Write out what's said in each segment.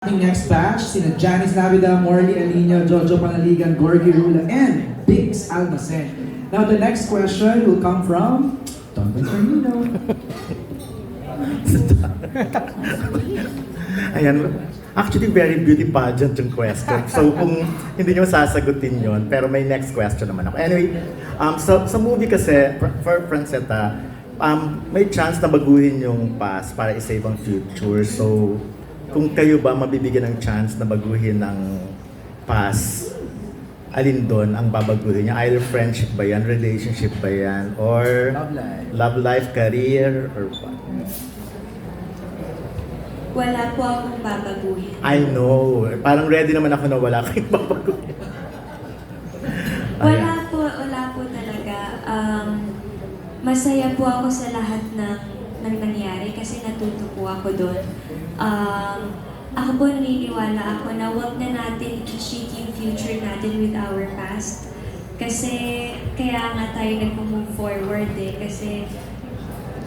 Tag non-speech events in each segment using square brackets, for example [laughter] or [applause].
ating next batch, sina Janice Navida, Morley Alino, Jojo Panaligan, Gorgie Rula, and Biggs Almacen. Now the next question will come from Don Bernardino. [laughs] Ayan. Actually, very beauty pageant yung question. So, kung hindi nyo sasagutin yon pero may next question naman ako. Anyway, um, sa, sa movie kasi, for, Franceta, um, may chance na baguhin yung past para isave ang future. So, kung kayo ba mabibigyan ng chance na baguhin ang past, alin doon ang babaguhin niya? Either friendship ba yan, relationship ba yan, or Love life. love life, career, or what? Wala po akong babaguhin. I know. Parang ready naman ako na wala kayong [laughs] babaguhin. Wala po, wala po talaga. Um, masaya po ako sa lahat ng, ng nangyari kasi natuto po ako doon. Um, ako po naniniwala ako na wag na natin i-cheat yung future natin with our past. Kasi kaya nga tayo nag-move forward eh. Kasi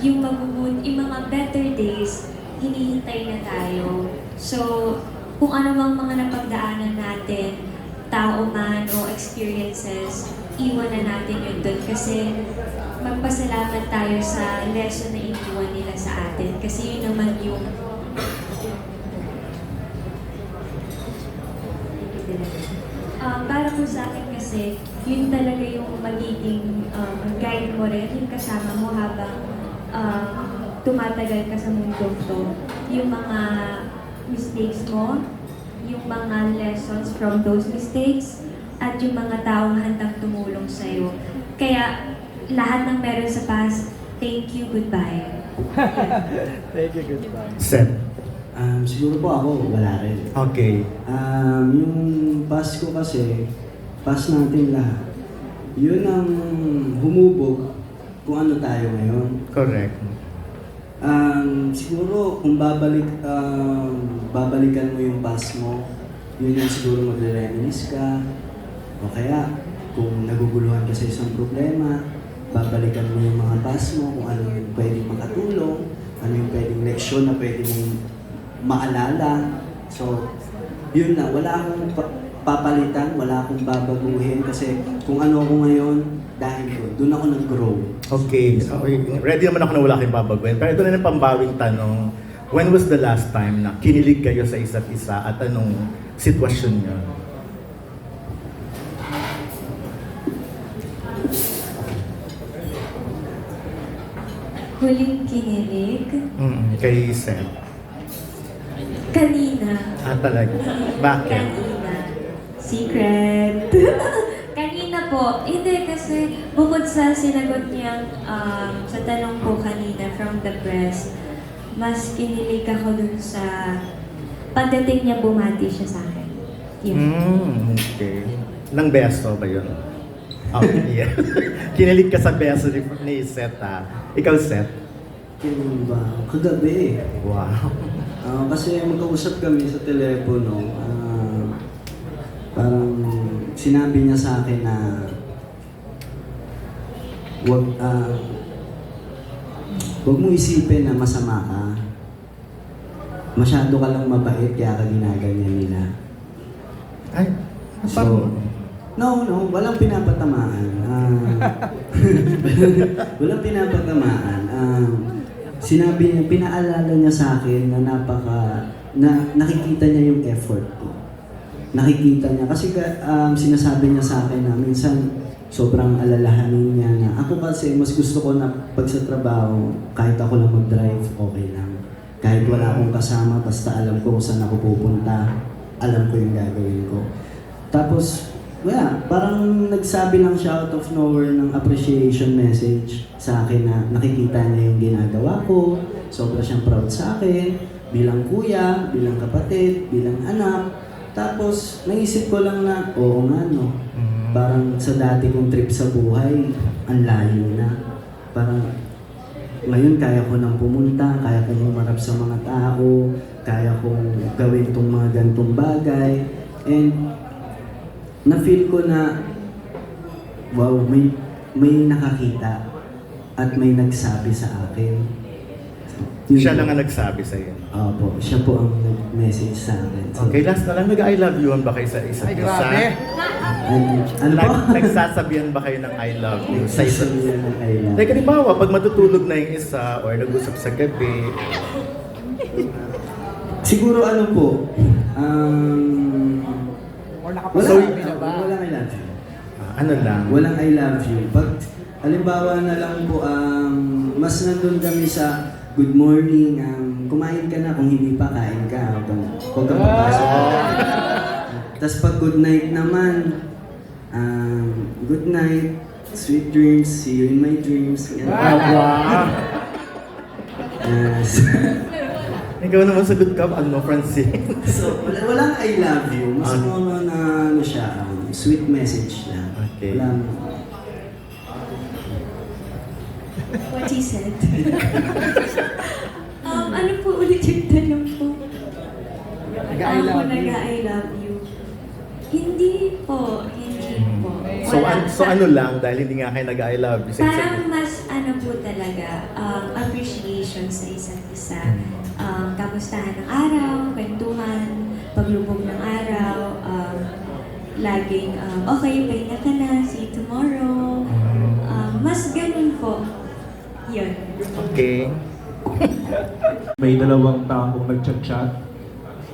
yung magbubun, yung mga better days, hinihintay na tayo. So, kung ano mga napagdaanan natin, tao man o experiences, iwan na natin yun doon. Kasi magpasalamat tayo sa lesson na iniwan nila sa atin. Kasi yun naman yung Um, para po sa akin kasi, yun talaga yung magiging um, guide mo rin, yung kasama mo habang um, tumatagal ka sa mundo to. Yung mga mistakes mo, yung mga lessons from those mistakes, at yung mga taong handang tumulong sa'yo. Kaya, lahat ng meron sa past, thank you, goodbye. [laughs] Thank you, goodbye. Seth. Um, siguro po ako, wala rin. Okay. Um, yung Pasko kasi, pass natin lahat. Yun ang humubog kung ano tayo ngayon. Correct. Um, siguro kung babalik, um, babalikan mo yung past mo, yun yung siguro magre-reminisce ka. O kaya, kung naguguluhan ka sa isang problema, babalikan mo yung mga past mo, kung ano yung pwedeng makatulong, ano yung pwedeng leksyon na pwede mong maalala. So, yun na, wala akong pa- papalitan, wala akong babaguhin kasi kung ano ako ngayon, dahil doon, doon ako nag-grow. Okay. okay. Ready naman ako na wala kayong babaguhin. Pero ito na yung pambawing tanong. When was the last time na kinilig kayo sa isa't isa at anong sitwasyon niyo? Huling kinilig, Mm, kay Seth. kanina. Ah, talaga. Bakit? Kanina. Secret. [laughs] kanina po. Hindi kasi bukod sa sinagot niyang um, sa tanong ko kanina from the press, mas kinilig ako dun sa pagdating niya bumati siya sa akin. Yun. Mm, okay. Nang beso ba yun? Okay, yeah. [laughs] Kinilig ka sa beso ni, ni Seth ah. Ikaw, Seth? Ba? Kagabi eh. Wow. Ah, kasi magkausap kami sa telepono. ah, parang sinabi niya sa akin na wag ah, wag mo isipin na masama ka. Masyado ka lang mabait kaya ka ginaganyan nila. Ay, So, no, no, walang pinapatamaan. Ah, [laughs] walang pinapatamaan. Um, sinabi niya, pinaalala niya sa akin na napaka, na nakikita niya yung effort ko. Nakikita niya. Kasi ka- um, sinasabi niya sa akin na minsan sobrang alalahanin niya na ako kasi mas gusto ko na pag sa trabaho, kahit ako lang mag-drive, okay lang. Kahit wala akong kasama, basta alam ko kung saan ako pupunta, alam ko yung gagawin ko. Tapos, wala, parang nagsabi lang siya out of nowhere ng appreciation message sa akin na nakikita niya yung ginagawa ko, sobra siyang proud sa akin, bilang kuya, bilang kapatid, bilang anak. Tapos, naisip ko lang na, oo nga no, Mm. parang sa dati kong trip sa buhay, ang layo na. Parang, ngayon kaya ko nang pumunta, kaya ko humarap sa mga tao, kaya kong gawin tong mga gantong bagay. And na-feel ko na, wow, may, may nakakita at may nagsabi sa akin. Yun Siya lang ang nagsabi sa iyo. Opo, siya po ang nag-message sa akin. So, Okay, last na lang, nag-I love you ba kayo sa isa't Ay, isa? grabe. Ano, ano po? Nag- nagsasabihan ba kayo ng I love you sa isa't isa? Sasabihan ng I love Like, halimbawa, pag matutulog na yung isa or nag-usap sa gabi, Siguro ano po, um, Or wala, ba? walang I love you. ah, ano lang, Walang I love you. Pag, halimbawa na lang po, um, mas nandun kami sa good morning, um, kumain ka na, kung hindi pa, kain ka. Huwag kang, huwag kang papasok. Tapos pag good night naman, um, good night, sweet dreams, see you in my dreams. Yan. Ah, wow. Yes. Ikaw naman sagot ka, ano, Francine? so, wala, walang I love you. Mas Ah. more na sweet message lang. Okay. Walang, What he said. [laughs] um, ano po ulit yung tanong po? Nag-I Ako love you. nag-I love you. Hindi po, hindi po. So, Wala. an- so ano lang, dahil hindi nga kayo nag-I love you sa isa't Parang isa. mas ano po talaga, um, appreciation sa isa't isa. Um, kamustahan ng araw, kwentuhan, paglubog ng araw, um, laging, um, okay, pahinga ka na, see you tomorrow. Um, mas ganun po. Yun. Okay. May dalawang taong nagchat-chat.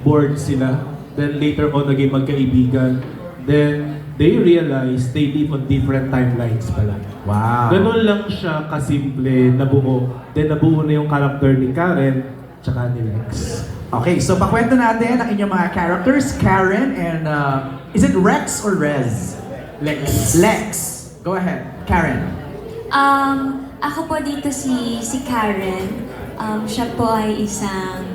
Bored sila. Then later on, naging magkaibigan. Then, they realize they live on different timelines pala. Wow. Ganon lang siya kasimple nabuo. Then nabuo na yung character ni Karen tsaka ni Lex. Okay, so pakwento natin ang inyong mga characters, Karen and uh, is it Rex or Rez? Lex. Lex. Go ahead, Karen. Um, ako po dito si si Karen. Um, siya po ay isang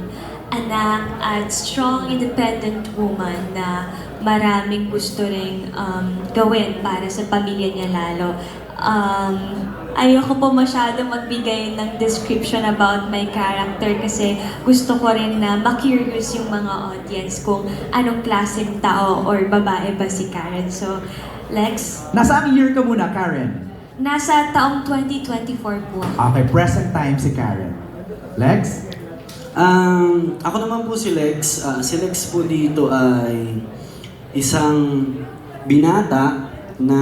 anak at strong independent woman na maraming gusto ring um, gawin para sa pamilya niya lalo. Um, ayoko po masyado magbigay ng description about my character kasi gusto ko rin na ma-curious yung mga audience kung anong klaseng tao or babae ba si Karen. So, Lex, Nasaan year ka muna, Karen? Nasa taong 2024 po. Okay, present time si Karen. Lex? Um, ako naman po si Lex. Ah, si Lex po dito ay isang binata na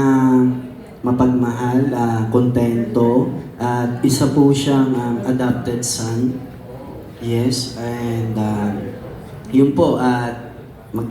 mapagmahal, ah, kontento, at isa po siyang um, adopted son. Yes, and uh, yun po, at mag,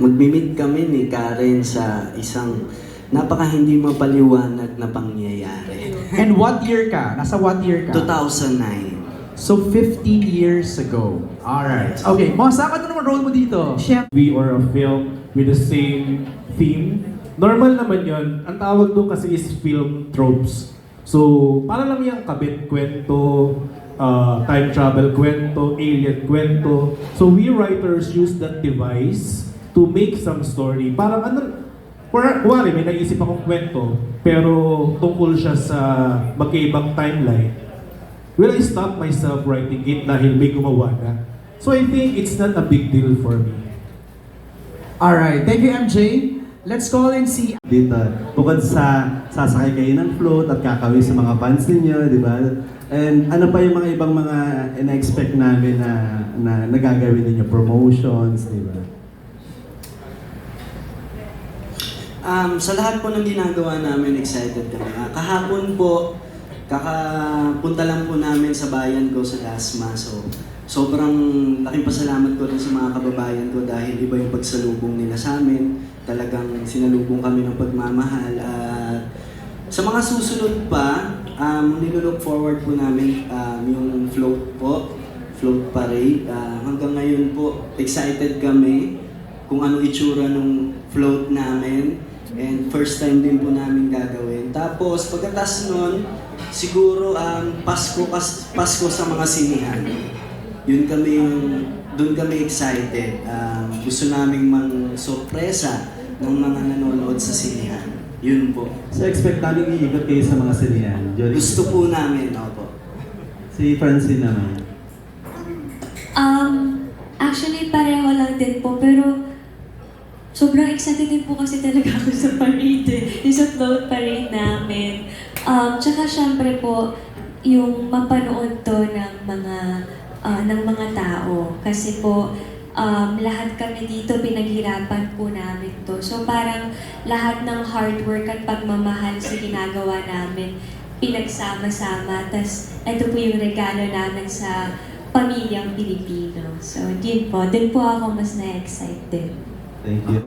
magmimit kami ni Karen sa isang napaka hindi mapaliwanag na pangyayari. [laughs] And what year ka? Nasa what year ka? 2009. So 15 years ago. Alright. Okay, Mosa, ano naman role mo dito? We or a film with the same theme. Normal naman yon. Ang tawag doon kasi is film tropes. So, para lang yung kabit kwento, uh, time travel kwento, alien kwento. So, we writers use that device to make some story. Parang ano, Kuwari, kuwari, may naisip akong kwento, pero tungkol siya sa magkaibang timeline. Will I stop myself writing it dahil may gumawa na? So I think it's not a big deal for me. Alright, thank you MJ. Let's call in si dito. Bukod sa sasakay kayo ng float at kakawin sa mga fans ninyo, di ba? And ano pa yung mga ibang mga in-expect namin na, na nagagawin ninyo, promotions, di ba? Um, sa lahat po ng ginagawa namin, excited kami. Ah, kahapon po, kakapunta lang po namin sa bayan ko sa Dasma. So, sobrang laking pasalamat ko rin sa mga kababayan ko dahil iba yung pagsalubong nila sa amin. Talagang sinalubong kami ng pagmamahal. At sa mga susunod pa, um, nilook forward po namin um, yung float po, float parade. Ah, hanggang ngayon po, excited kami kung ano itsura ng float namin. And first time din po namin gagawin. Tapos pagkatas nun, siguro ang Pasko, kas, Pasko sa mga sinihan. Yun kami yung, doon kami excited. Um, gusto naming mang sorpresa ng mga nanonood sa sinihan. Yun po. So expect namin iikot kayo sa mga sinihan. During Gusto po namin, opo. Si Francine naman. Um, actually, pareho lang din po, pero sobrang excited din po kasi talaga ako sa parade, eh. yung sa float parade namin. Um, tsaka syempre po, yung mapanood to ng mga ah, ng mga tao kasi po um, lahat kami dito pinaghirapan po namin to. So parang lahat ng hard work at pagmamahal sa ginagawa namin pinagsama-sama. Tapos ito po yung regalo namin sa pamilyang Pilipino. So, yun po. Doon po ako mas na-excited. Thank you.